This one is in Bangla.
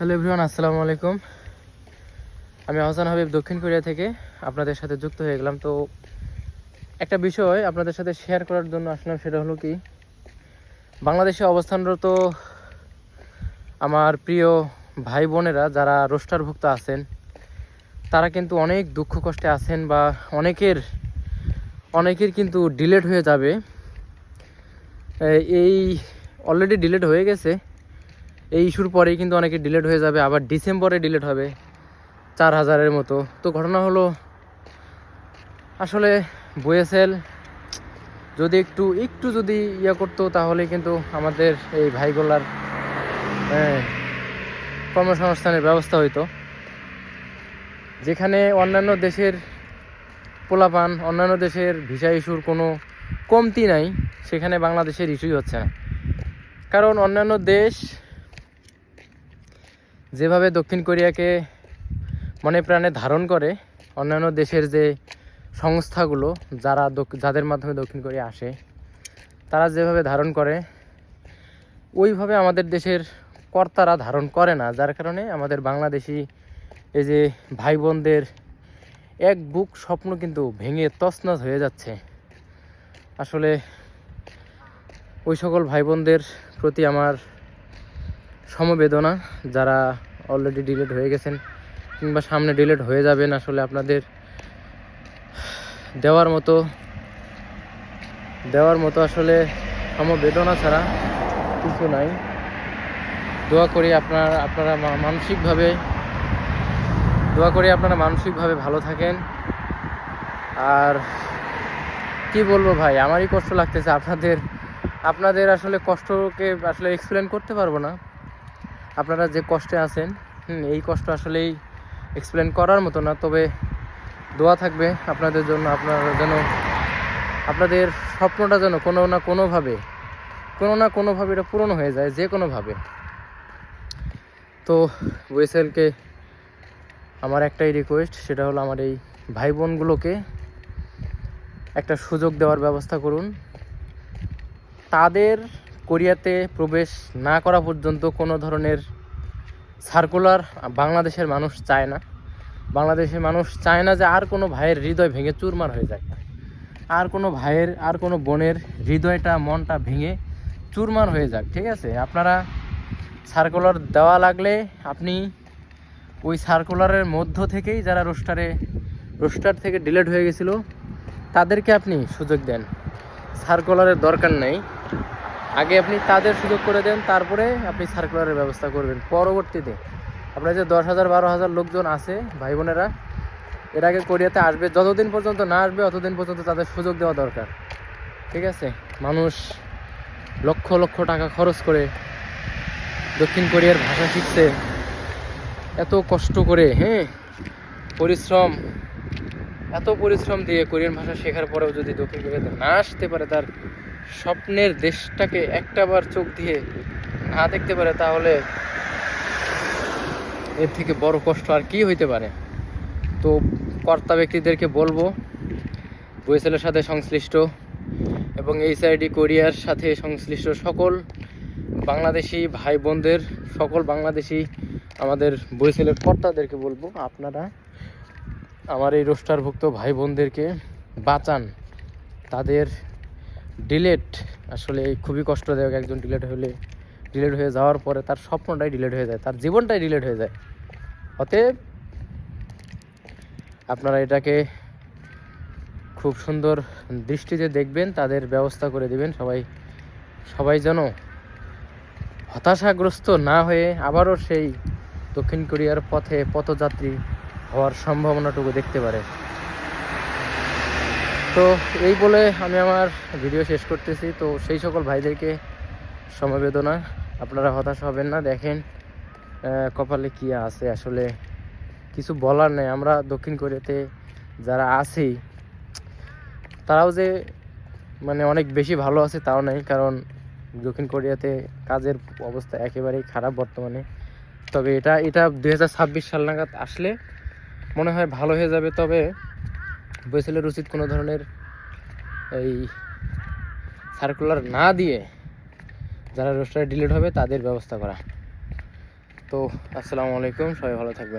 হ্যালো এভরিওয়ান, আসসালামু আলাইকুম। আমি আহসান হাবিব, দক্ষিণ কোরিয়া থেকে আপনাদের সাথে যুক্ত হয়ে গেলাম। তো একটা বিষয় আপনাদের সাথে শেয়ার করার জন্য আসলাম, সেটা হলো কি, বাংলাদেশে অবস্থানরত আমার প্রিয় ভাই বোনেরা যারা রোস্টারভুক্ত আছেন, তারা কিন্তু অনেক দুঃখ কষ্টে আছেন বা অনেকের অনেকের কিন্তু ডিলেট হয়ে যাবে। এই- এই অলরেডি ডিলেট হয়ে গেছে। এই ইস্যুর পরেই কিন্তু অনেকে ডিলেট হয়ে যাবে, আবার ডিসেম্বরে ডিলেট হবে চার হাজারের মতো। তো ঘটনা হলো, আসলে বয়েসেল যদি একটু একটু যদি ইয়ে করতো তাহলে কিন্তু আমাদের এই ভাইগুলার কর্মসংস্থানের ব্যবস্থা হইতো। যেখানে অন্যান্য দেশের পোলাপান, অন্যান্য দেশের ভিসা ইস্যুর কোনো কমতি নাই, সেখানে বাংলাদেশের ইস্যুই হচ্ছে না। কারণ অন্যান্য দেশ যেভাবে দক্ষিণ কোরিয়াকে মনে প্রাণে ধারণ করে, অন্যান্য দেশের যে সংস্থাগুলো, যারা যাদের মাধ্যমে দক্ষিণ কোরিয়া আসে, তারা যেভাবে ধারণ করে, ওইভাবে আমাদের দেশের কর্তারা ধারণ করে না। যার কারণে আমাদের বাংলাদেশি এই যে ভাই বোনদের এক বুক স্বপ্ন কিন্তু ভেঙে তছনছ হয়ে যাচ্ছে। আসলে ওই সকল ভাই বোনদের প্রতি আমার সমবেদনা, যারা অলরেডি ডিলেট হয়ে গেছেন, কিংবা সামনে ডিলেট হয়ে যাবেন আসলে আপনাদের দেওয়ার মতো দেওয়ার মতো আসলে সমবেদনা ছাড়া কিছু নাই। দোয়া করি আপনার, আপনারা মানসিকভাবে, দোয়া করি আপনারা মানসিকভাবে ভালো থাকেন। আর কি বলব ভাই, আমারই কষ্ট লাগতেছে, আপনাদের আপনাদের আসলে কষ্টকে আসলে এক্সপ্লেন করতে পারব না। আপনারা যে কষ্টে আছেন এই কষ্ট আসলেই এক্সপ্লেন করার মতো না, তবে দোয়া থাকবে আপনাদের জন্য, আপনারা যেন, আপনাদের স্বপ্নটা যেন কোনো না কোনোভাবে, কোনো না কোনোভাবে এটা পূরণ হয়ে যায়, যে কোনোভাবে। তো ওয়েসেলকে আমার একটাই রিকোয়েস্ট সেটা হলো আমার এই ভাই বোনগুলোকে একটা সুযোগ দেওয়ার ব্যবস্থা করুন। তাদের কোরিয়াতে প্রবেশ না করা পর্যন্ত কোনো ধরনের সার্কুলার বাংলাদেশের মানুষ চায় না। বাংলাদেশের মানুষ চায় না যে আর কোনো ভাইয়ের হৃদয় ভেঙে চুরমার হয়ে যায়। আর কোনো ভাইয়ের, আর কোনো বোনের হৃদয়টা, মনটা ভেঙে চুরমার হয়ে যাক, ঠিক আছে? আপনারা সার্কুলার দেওয়া লাগলে আপনি ওই সার্কুলারের মধ্য থেকেই যারা রোস্টারে, রোস্টার থেকে ডিলেট হয়ে গেছিল, তাদেরকে আপনি সুযোগ দেন। সার্কুলারের দরকার নেই। আগে আপনি তাদের সুযোগ করে দেন, তারপরে আপনি সার্কুলারের ব্যবস্থা করবেন। পরবর্তীতে আপনার যে দশ হাজার, বারো হাজার লোকজন আছে, ভাই বোনেরা, এর আগে কোরিয়াতে আসবে, যতদিন পর্যন্ত না আসবে ততদিন পর্যন্ত তাদের সুযোগ দেওয়া দরকার। ঠিক আছে? মানুষ লক্ষ লক্ষ টাকা খরচ করে দক্ষিণ কোরিয়ার ভাষা শিখছে। এত কষ্ট করে হ্যাঁ? পরিশ্রম, এত পরিশ্রম দিয়ে কোরিয়ান ভাষা শেখার পরেও যদি দক্ষিণ কোরিয়াতে না আসতে পারে তার স্বপ্নের দেশটাকে একটাবার চোখ দিয়ে না দেখতে পারে, তাহলে এর থেকে বড় কষ্ট আর কি হইতে পারে? তো কর্তা ব্যক্তিদেরকে বলব বইসেলের সাথে সংশ্লিষ্ট এবং এইচআইডি কোরিয়ার সাথে সংশ্লিষ্ট সকল বাংলাদেশি ভাই বোনদের সকল বাংলাদেশি আমাদের বইসেলের কর্তাদেরকে বলব, আপনারা আমার এই রোস্টারভুক্ত ভাই বোনদেরকে বাঁচান। তাদের ডিলেট আসলে খুবই কষ্টদায়ক একজন ডিলেট হলে ডিলেট হয়ে যাওয়ার পরে তার স্বপ্নটাই ডিলেট হয়ে যায়, তার জীবনটাই ডিলেট হয়ে যায়। অতএব আপনারা এটাকে খুব সুন্দর দৃষ্টিতে দেখবেন, তাদের ব্যবস্থা করে দিবেন, সবাই সবাই যেন হতাশাগ্রস্ত না হয়ে আবারও সেই দক্ষিণ কোরিয়ার পথে পথযাত্রী হওয়ার সম্ভাবনাটুকু দেখতে পারে। তো এই বলে আমি আমার ভিডিও শেষ করতেছি। তো সেই সকল ভাইদেরকে সমবেদনা। আপনারা হতাশ হবেন না, দেখেন কপালে কি আছে। আসলে কিছু বলার নেই। আমরা দক্ষিণ কোরিয়াতে যারা আছি, তারাও যে মানে অনেক বেশি ভালো আছে তাও নেই। কারণ দক্ষিণ কোরিয়াতে কাজের অবস্থা একেবারেই খারাপ বর্তমানে। তবে এটা এটা দু হাজার ছাব্বিশ সাল নাগাদ আসলে মনে হয় ভালো হয়ে যাবে। তবে বইসেলের উচিত কোনো ধরনের এই সার্কুলার না দিয়ে যারা রোস্টার ডিলিট হবে তাদের ব্যবস্থা করা। তো, আসসালামু আলাইকুম, সবাই ভালো থাকবেন।